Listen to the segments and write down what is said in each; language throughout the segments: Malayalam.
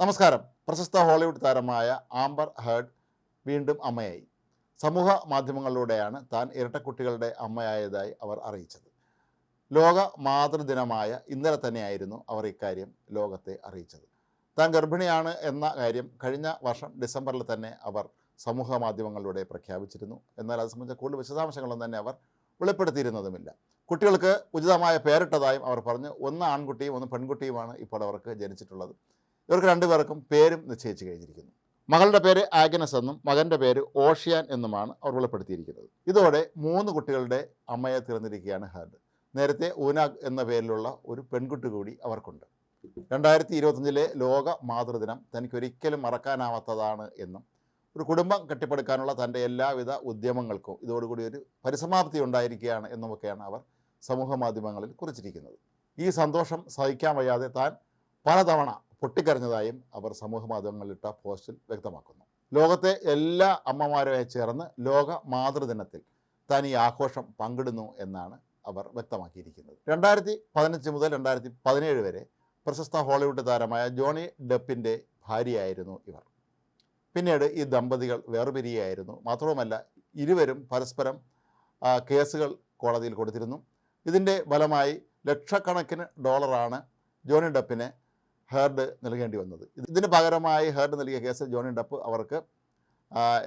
നമസ്കാരം. പ്രശസ്ത ഹോളിവുഡ് താരമായ ആംബർ ഹേർഡ് വീണ്ടും അമ്മയായി. സമൂഹ മാധ്യമങ്ങളിലൂടെയാണ് താൻ ഇരട്ടക്കുട്ടികളുടെ അമ്മയായതായി അവർ അറിയിച്ചത്. ലോക മാതൃദിനമായ ഇന്നലെ തന്നെയായിരുന്നു അവർ ഇക്കാര്യം ലോകത്തെ അറിയിച്ചത്. താൻ ഗർഭിണിയാണ് എന്ന കാര്യം കഴിഞ്ഞ വർഷം ഡിസംബറിൽ തന്നെ അവർ സമൂഹ മാധ്യമങ്ങളിലൂടെ പ്രഖ്യാപിച്ചിരുന്നു. എന്നാൽ അത് സംബന്ധിച്ച കൂടുതൽ വിശദാംശങ്ങളൊന്നും തന്നെ അവർ വെളിപ്പെടുത്തിയിരുന്നതുമില്ല. കുട്ടികൾക്ക് ഉചിതമായ പേരിട്ടതായും അവർ പറഞ്ഞു. ഒന്ന് ആൺകുട്ടിയും ഒന്ന് പെൺകുട്ടിയുമാണ് ഇപ്പോൾ അവർക്ക് ജനിച്ചിട്ടുള്ളത്. ഇവർക്ക് രണ്ടുപേർക്കും പേരും നിശ്ചയിച്ചു കഴിഞ്ഞിരിക്കുന്നു. മകളുടെ പേര് ആഗ്നസ് എന്നും മകന്റെ പേര് ഓഷിയാൻ എന്നുമാണ് അവർ വെളിപ്പെടുത്തിയിരിക്കുന്നത്. ഇതോടെ മൂന്ന് കുട്ടികളുടെ അമ്മയെ തീർന്നിരിക്കുകയാണ് ഹാർഡ്. നേരത്തെ ഊനാഗ് എന്ന പേരിലുള്ള ഒരു പെൺകുട്ടി കൂടി അവർക്കുണ്ട്. രണ്ടായിരത്തി ഇരുപത്തഞ്ചിലെ ലോക മാതൃദിനം തനിക്കൊരിക്കലും മറക്കാനാവാത്തതാണ് എന്നും ഒരു കുടുംബം കെട്ടിപ്പടുക്കാനുള്ള തന്റെ എല്ലാവിധ ഉദ്യമങ്ങൾക്കും ഇതോടുകൂടി ഒരു പരിസമാപ്തി ഉണ്ടായിരിക്കുകയാണ് എന്നുമൊക്കെയാണ് അവർ സമൂഹ മാധ്യമങ്ങളിൽ കുറിച്ചിരിക്കുന്നത്. ഈ സന്തോഷം സഹിക്കാൻ വയ്യാതെ താൻ പലതവണ പൊട്ടിക്കരഞ്ഞതായും അവർ സമൂഹ മാധ്യമങ്ങളിലിട്ട പോസ്റ്റിൽ വ്യക്തമാക്കുന്നു. ലോകത്തെ എല്ലാ അമ്മമാരുമായി ചേർന്ന് ലോക മാതൃദിനത്തിൽ താൻ ഈ ആഘോഷം പങ്കിടുന്നു എന്നാണ് അവർ വ്യക്തമാക്കിയിരിക്കുന്നത്. രണ്ടായിരത്തി പതിനഞ്ച് മുതൽ രണ്ടായിരത്തി പതിനേഴ് വരെ പ്രശസ്ത ഹോളിവുഡ് താരമായ ജോണി ഡെപ്പിന്റെ ഭാര്യയായിരുന്നു ഇവർ. പിന്നീട് ഈ ദമ്പതികൾ വേർപിരിയായിരുന്നു മാത്രവുമല്ല ഇരുവരും പരസ്പരം കേസുകൾ കോടതിയിൽ കൊടുത്തിരുന്നു. ഇതിന്റെ ഫലമായി ലക്ഷക്കണക്കിന് ഡോളറാണ് ജോണി ഡപ്പിന് ഹേർഡ് നൽകേണ്ടി വന്നത്. ഇതിന് പകരമായി ഹേർഡ് നൽകിയ കേസിൽ ജോണി ഡപ്പ് അവർക്ക്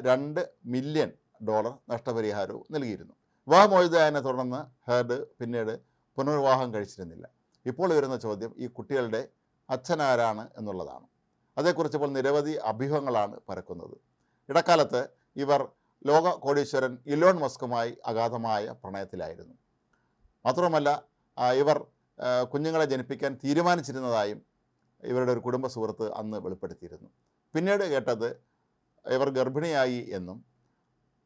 രണ്ട് മില്യൺ ഡോളർ നഷ്ടപരിഹാരവും നൽകിയിരുന്നു. വിവാഹമോചിതയായതിനെ തുടർന്ന് ഹേർഡ് പിന്നീട് പുനർവിവാഹം കഴിച്ചിരുന്നില്ല. ഇപ്പോൾ വരുന്ന ചോദ്യം ഈ കുട്ടികളുടെ അച്ഛനാരാണ് എന്നുള്ളതാണ്. അതേക്കുറിച്ച് ഇപ്പോൾ നിരവധി അഭ്യൂഹങ്ങളാണ് പരക്കുന്നത്. ഇടക്കാലത്ത് ഇവർ ലോക കോടീശ്വരൻ ഇലോൺ മസ്കുമായി അഗാധമായ പ്രണയത്തിലായിരുന്നു. മാത്രമല്ല ഇവർ കുഞ്ഞുങ്ങളെ ജനിപ്പിക്കാൻ തീരുമാനിച്ചിരുന്നതായും ഇവരുടെ ഒരു കുടുംബ സുഹൃത്ത് അന്ന് വെളിപ്പെടുത്തിയിരുന്നു. പിന്നീട് കേട്ടത് ഇവർ ഗർഭിണിയായി എന്നും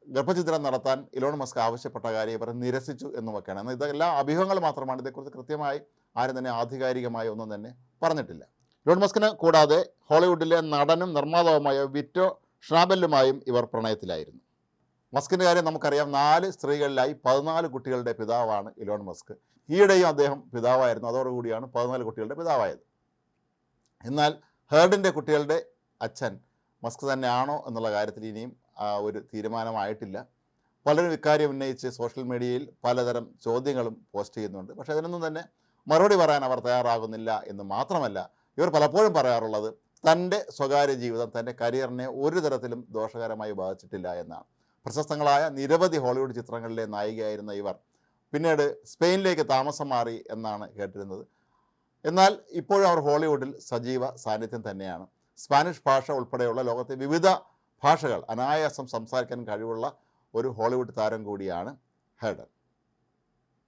ഗർഭചിത്രം നടത്താൻ ഇലോൺ മസ്ക് ആവശ്യപ്പെട്ട കാര്യം ഇവർ നിരസിച്ചു എന്നുമൊക്കെയാണ്. എന്നാൽ ഇതെല്ലാം അഭ്യൂഹങ്ങൾ മാത്രമാണ്. ഇതേക്കുറിച്ച് കൃത്യമായി ആരും തന്നെ ആധികാരികമായി ഒന്നും തന്നെ പറഞ്ഞിട്ടില്ല. ഇലോൺ മസ്കിന് കൂടാതെ ഹോളിവുഡിലെ നടനും നിർമ്മാതാവുമായ വിറ്റോ ഷ്നാബെല്ലുമായും ഇവർ പ്രണയത്തിലായിരുന്നു. മസ്കിന്റെ കാര്യം നമുക്കറിയാം. നാല് സ്ത്രീകളിലായി പതിനാല് കുട്ടികളുടെ പിതാവാണ് ഇലോൺ മസ്ക്. ഈയിടെയും അദ്ദേഹം പിതാവായിരുന്നു. അതോടുകൂടിയാണ് പതിനാല് കുട്ടികളുടെ പിതാവായത്. എന്നാൽ ഹേർഡിന്റെ കുട്ടികളുടെ അച്ഛൻ മസ്ക് തന്നെയാണോ എന്നുള്ള കാര്യത്തിൽ ഇനിയും ഒരു തീരുമാനമായിട്ടില്ല. പലരും ഇക്കാര്യം ഉന്നയിച്ച് സോഷ്യൽ മീഡിയയിൽ പലതരം ചോദ്യങ്ങളും പോസ്റ്റ് ചെയ്യുന്നുണ്ട്. പക്ഷേ അതിനൊന്നും തന്നെ മറുപടി പറയാൻ അവർ തയ്യാറാകുന്നില്ല എന്ന് മാത്രമല്ല ഇവർ പലപ്പോഴും പറയാറുള്ളത് തന്റെ സ്വകാര്യ ജീവിതം തന്റെ കരിയറിനെ ഒരു തരത്തിലും ദോഷകരമായി ബാധിച്ചിട്ടില്ല എന്നാണ്. പ്രശസ്തങ്ങളായ നിരവധി ഹോളിവുഡ് ചിത്രങ്ങളിലെ നായികയായിരുന്ന ഇവർ പിന്നീട് സ്പെയിനിലേക്ക് താമസം മാറി എന്നാണ് കേട്ടിരുന്നത്. എന്നാൽ ഇപ്പോഴും അവർ ഹോളിവുഡിൽ സജീവ സാന്നിധ്യം തന്നെയാണ്. സ്പാനിഷ് ഭാഷ ഉൾപ്പെടെയുള്ള ലോകത്തെ വിവിധ ഭാഷകൾ അനായാസം സംസാരിക്കാൻ കഴിവുള്ള ഒരു ഹോളിവുഡ് താരം കൂടിയാണ് ഹെഡൻ.